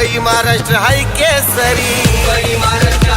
Mumbai Maharashtra हाय केसरी. Mumbai Maharashtra